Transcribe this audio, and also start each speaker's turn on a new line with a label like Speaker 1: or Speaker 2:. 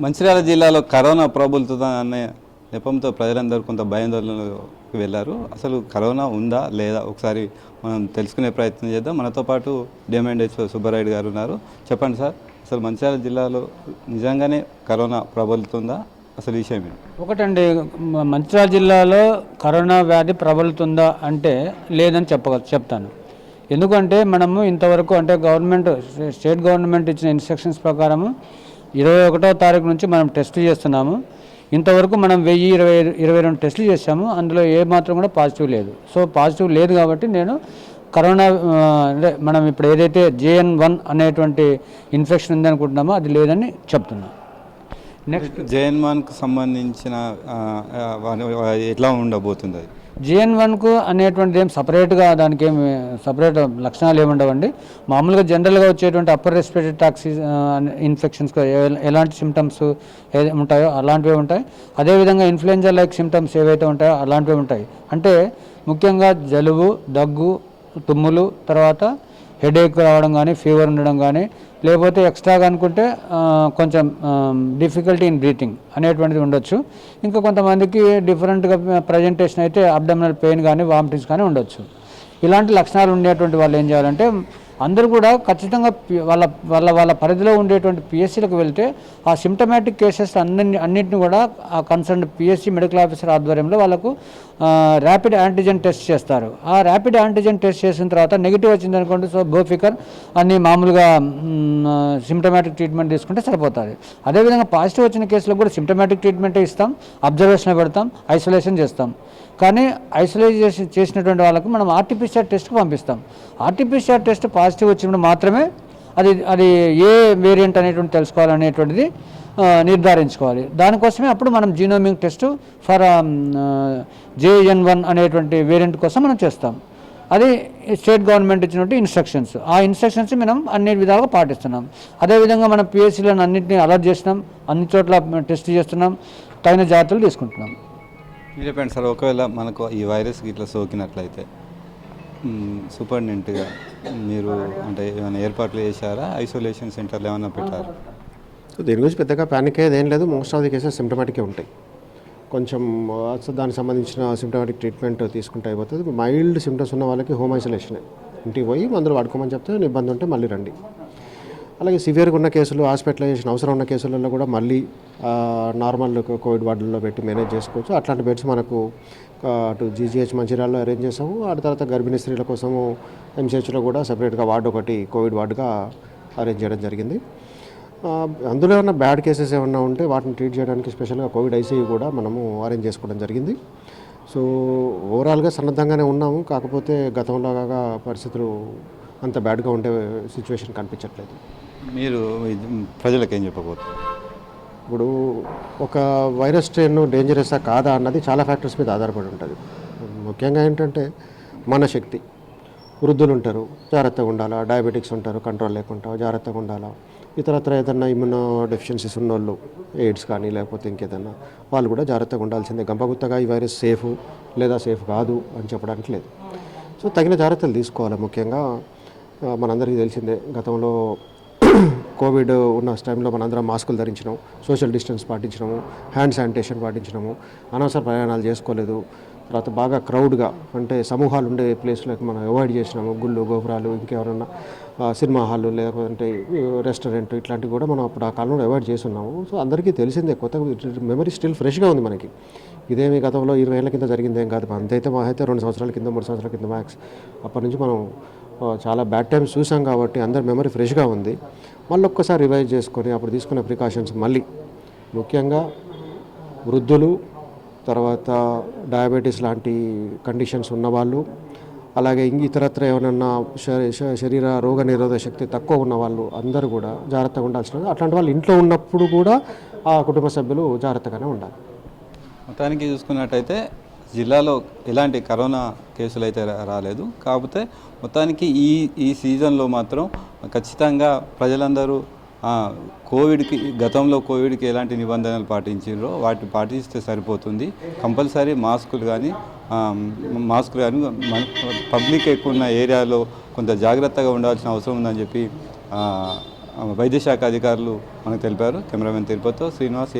Speaker 1: మంచిర్యాల జిల్లాలో కరోనా ప్రబలుతుందా అనే నెపంతో ప్రజలందరూ కొంత భయాందోళనకు వెళ్ళారు. అసలు కరోనా ఉందా లేదా ఒకసారి మనం తెలుసుకునే ప్రయత్నం చేద్దాం. మనతో పాటు డిమాండ్ హెచ్ సుబ్బారాయుడు గారు ఉన్నారు. చెప్పండి సార్ అసలు మంచిర్యాల జిల్లాలో నిజంగానే కరోనా ప్రబలుతుందా? అసలు విషయం ఏంటి?
Speaker 2: ఒకటండి మంచిర్యాల జిల్లాలో కరోనా వ్యాధి ప్రబలుతుందా అంటే లేదని చెప్పగ చెప్తాను. ఎందుకంటే మనము ఇంతవరకు అంటే గవర్నమెంట్ స్టేట్ గవర్నమెంట్ ఇచ్చిన ఇన్స్ట్రక్షన్స్ ప్రకారము ఇరవై ఒకటో తారీఖు నుంచి మనం టెస్టులు చేస్తున్నాము. ఇంతవరకు మనం వెయ్యి ఇరవై ఇరవై రెండు టెస్టులు చేసాము అందులో ఏ మాత్రం కూడా పాజిటివ్ లేదు. సో పాజిటివ్ లేదు కాబట్టి నేను కరోనా అంటే మనం ఇప్పుడు ఏదైతే జేఎన్ వన్ అనేటువంటి ఇన్ఫెక్షన్ ఉందనుకుంటున్నామో అది లేదని చెప్తున్నాను నెక్స్ట్
Speaker 1: జేఎన్మాన్కు సంబంధించిన ఎట్లా ఉండబోతుంది అది?
Speaker 2: జిఎన్ వన్కు అనేటువంటిది ఏం సపరేట్గా దానికి ఏమి సపరేట్ లక్షణాలు ఏముండవండి మామూలుగా జనరల్గా వచ్చేటువంటి అప్పర్ రెస్పిరేటరీ టాక్సీ ఇన్ఫెక్షన్స్ ఎలాంటి సిమ్టమ్స్ ఏ ఉంటాయో అలాంటివి ఉంటాయి. అదేవిధంగా ఇన్ఫ్లుయెంజా లైక్ సిమ్టమ్స్ ఏవైతే ఉంటాయో అలాంటివి ఉంటాయి. అంటే ముఖ్యంగా జలుబు దగ్గు తుమ్ములు తర్వాత హెడేక్ రావడం కానీ ఫీవర్ ఉండడం కానీ లేకపోతే ఎక్స్ట్రాగా అనుకుంటే కొంచెం డిఫికల్టీ ఇన్ బ్రీతింగ్ అనేటువంటిది ఉండొచ్చు. ఇంకా కొంతమందికి డిఫరెంట్గా ప్రజెంటేషన్ అయితే అబ్డమినల్ పెయిన్ కానీ వామిటింగ్స్ కానీ ఉండొచ్చు. ఇలాంటి లక్షణాలు ఉండేటువంటి వాళ్ళు ఏం చేయాలంటే అందరూ కూడా ఖచ్చితంగా వాళ్ళ వాళ్ళ వాళ్ళ పరిధిలో ఉండేటువంటి పిఎస్సీలకు వెళ్తే ఆ సిమ్టమాటిక్ కేసెస్ అన్ని అన్నింటిని కూడా ఆ కన్సర్న్ పిఎస్సీ మెడికల్ ఆఫీసర్ ఆధ్వర్యంలో వాళ్ళకు ర్యాపిడ్ యాంటీజెన్ టెస్ట్ చేస్తారు. ఆ ర్యాపిడ్ యాంటీజెన్ టెస్ట్ చేసిన తర్వాత నెగిటివ్ వచ్చింది అనుకోండి సో బోఫికర్ అన్ని మామూలుగా సిమ్టమాటిక్ ట్రీట్మెంట్ తీసుకుంటే సరిపోతుంది. అదేవిధంగా పాజిటివ్ వచ్చిన కేసులో కూడా సిమ్టమాటిక్ ట్రీట్మెంటే ఇస్తాం అబ్జర్వేషన్ పెడతాం ఐసోలేషన్ చేస్తాం. కానీ ఐసోలేషన్ చేసినటువంటి వాళ్ళకు మనం ఆర్టిపిసిఆర్ టెస్ట్కి పంపిస్తాం. ఆర్టిపిసిఆర్ టెస్ట్ పాజిటివ్ వచ్చినప్పుడు మాత్రమే అది అది ఏ వేరియంట్ అనేటువంటి తెలుసుకోవాలనేటువంటిది నిర్ధారించుకోవాలి. దానికోసమే అప్పుడు మనం genomic test for JN one అనేటువంటి వేరియంట్ కోసం మనం చేస్తాం. అది స్టేట్ గవర్నమెంట్ ఇచ్చినటువంటి ఇన్స్ట్రక్షన్స్ ఆ ఇన్స్ట్రక్షన్స్ మనం అన్ని విధాలుగా పాటిస్తున్నాం. అదేవిధంగా మనం పిఎస్సీలను అన్నింటినీ అలర్ట్ చేస్తున్నాం. అన్ని చోట్ల టెస్ట్ చేస్తున్నాం. తగిన జాగ్రత్తలు తీసుకుంటున్నాం.
Speaker 1: చెప్పండి సార్ ఒకవేళ మనకు ఈ వైరస్ ఇట్లా సోకినట్లయితే సూపరింటెండెంట్గా మీరు అంటే ఏమైనా ఏర్పాట్లు చేశారా? ఐసోలేషన్ సెంటర్లు ఏమైనా పెట్టారా?
Speaker 3: సో దీని గురించి పెద్దగా ప్యానిక్ అయ్యేది ఏం లేదు. మోస్ట్ ఆఫ్ ది కేసెస్ సిమ్టమాటికే ఉంటాయి. కొంచెం దానికి సంబంధించిన సిమ్టమాటిక్ ట్రీట్మెంట్ తీసుకుంటే అయిపోతుంది. మైల్డ్ సిమ్టమ్స్ ఉన్న వాళ్ళకి హోమ్ ఐసోలేషనే ఇంటికి పోయి మందులు వాడుకోమని చెప్తే ఇబ్బంది ఉంటే మళ్ళీ రండి. అలాగే సివియర్గా ఉన్న కేసులు హాస్పిటలైజేషన్ అవసరం ఉన్న కేసులలో కూడా మళ్ళీ నార్మల్ కోవిడ్ వార్డుల్లో పెట్టి మేనేజ్ చేసుకోవచ్చు. అట్లాంటి బెడ్స్ మనకు అటు జీజీహెచ్ మంచిర్యాలలో అరేంజ్ చేసాము ఆ తర్వాత గర్భిణీ స్త్రీల కోసము ఎంసీహెచ్లో కూడా సపరేట్గా వార్డు ఒకటి కోవిడ్ వార్డుగా అరేంజ్ చేయడం జరిగింది. అందులో ఉన్న బ్యాడ్ కేసెస్ ఏమన్నా ఉంటే వాటిని ట్రీట్ చేయడానికి స్పెషల్గా కోవిడ్ ఐసీయూ కూడా మనము అరేంజ్ చేసుకోవడం జరిగింది. సో ఓవరాల్గా సన్నద్ధంగానే ఉన్నాము. కాకపోతే గతంలోగా పరిస్థితులు అంత బ్యాడ్గా ఉండే సిచ్యువేషన్ కనిపించట్లేదు.
Speaker 1: మీరు ఇది ప్రజలకు ఏం చెప్పబోతున్నారు?
Speaker 3: ఇప్పుడు ఒక వైరస్ స్ట్రెయిన్ డేంజరసా కాదా అన్నది చాలా ఫ్యాక్టర్స్ మీద ఆధారపడి ఉంటుంది. ముఖ్యంగా ఏంటంటే మన శక్తి. వృద్ధులు ఉంటారు జాగ్రత్తగా ఉండాలా? డయాబెటిక్స్ ఉంటారు కంట్రోల్ లేకుండా జాగ్రత్తగా ఉండాలా? ఇతరత్ర ఏదన్నా ఇమ్యూనో డెఫిషియన్సీస్ ఉన్నోళ్ళు ఎయిడ్స్ కానీ లేకపోతే ఇంకేదన్నా వాళ్ళు కూడా జాగ్రత్తగా ఉండాల్సిందే. గంపగుత్తగా ఈ వైరస్ సేఫ్ లేదా సేఫ్ కాదు అని చెప్పడానికి లేదు. సో తగిన జాగ్రత్తలు తీసుకోవాలి ముఖ్యంగా. మనందరికీ తెలిసిందే గతంలో కోవిడ్ ఉన్న టైంలో మనందరం మాస్కులు ధరించినాం సోషల్ డిస్టెన్స్ పాటించినాము హ్యాండ్ శానిటేషన్ పాటించినాము అనవసర ప్రయాణాలు చేసుకోలేదు. తర్వాత బాగా క్రౌడ్గా అంటే సమూహాలు ఉండే ప్లేస్లోకి మనం అవాయిడ్ చేసినాము. గుళ్ళు గోపురాలు ఇంకెవరన్నా సినిమా హాల్ లేకపోతే రెస్టారెంట్ ఇట్లాంటివి కూడా మనం అప్పుడు ఆ కాలంలో అవాయిడ్ చేస్తున్నాము. సో అందరికీ తెలిసిందే కొత్త మెమరీ స్టిల్ ఫ్రెష్గా ఉంది మనకి. ఇదేమి గతంలో ఇరవై ఏళ్ళ కింద జరిగిందేం కాదు. అంతైతే మా అయితే రెండు సంవత్సరాల కింద మూడు సంవత్సరాల కింద మ్యాక్స్ అప్పటి నుంచి మనం చాలా బ్యాడ్ టైమ్స్ చూసాం కాబట్టి అందరి మెమరీ ఫ్రెష్గా ఉంది. మళ్ళీ ఒక్కసారి రివైజ్ చేసుకొని అప్పుడు తీసుకున్న ప్రికాషన్స్ మళ్ళీ. ముఖ్యంగా వృద్ధులు తర్వాత డయాబెటీస్ లాంటి కండిషన్స్ ఉన్నవాళ్ళు అలాగే ఇంక ఇతరత్ర ఏమైనా శ- శరీర రోగ నిరోధక శక్తి తక్కువ ఉన్న వాళ్ళు అందరూ కూడా జాగ్రత్తగా ఉండాల్సిన అట్లాంటి వాళ్ళు ఇంట్లో ఉన్నప్పుడు కూడా ఆ కుటుంబ సభ్యులు జాగ్రత్తగానే ఉండాలి.
Speaker 1: మొత్తానికి చూసుకున్నట్టయితే జిల్లాలో ఎలాంటి కరోనా కేసులు అయితే రాలేదు. కాకపోతే మొత్తానికి ఈ ఈ సీజన్లో మాత్రం ఖచ్చితంగా ప్రజలందరూ కోవిడ్కి గతంలో కోవిడ్కి ఎలాంటి నిబంధనలు పాటించారో వాటిని పాటిస్తే సరిపోతుంది. కంపల్సరీ మాస్కులు కానీ మాస్కులు కానీ పబ్లిక్ ఎక్కువ ఉన్న ఏరియాలో కొంత జాగ్రత్తగా ఉండాల్సిన అవసరం ఉందని చెప్పి వైద్యశాఖ అధికారులు మనకు తెలిపారు. కెమెరామెన్ తిరుపతితో శ్రీనివాస్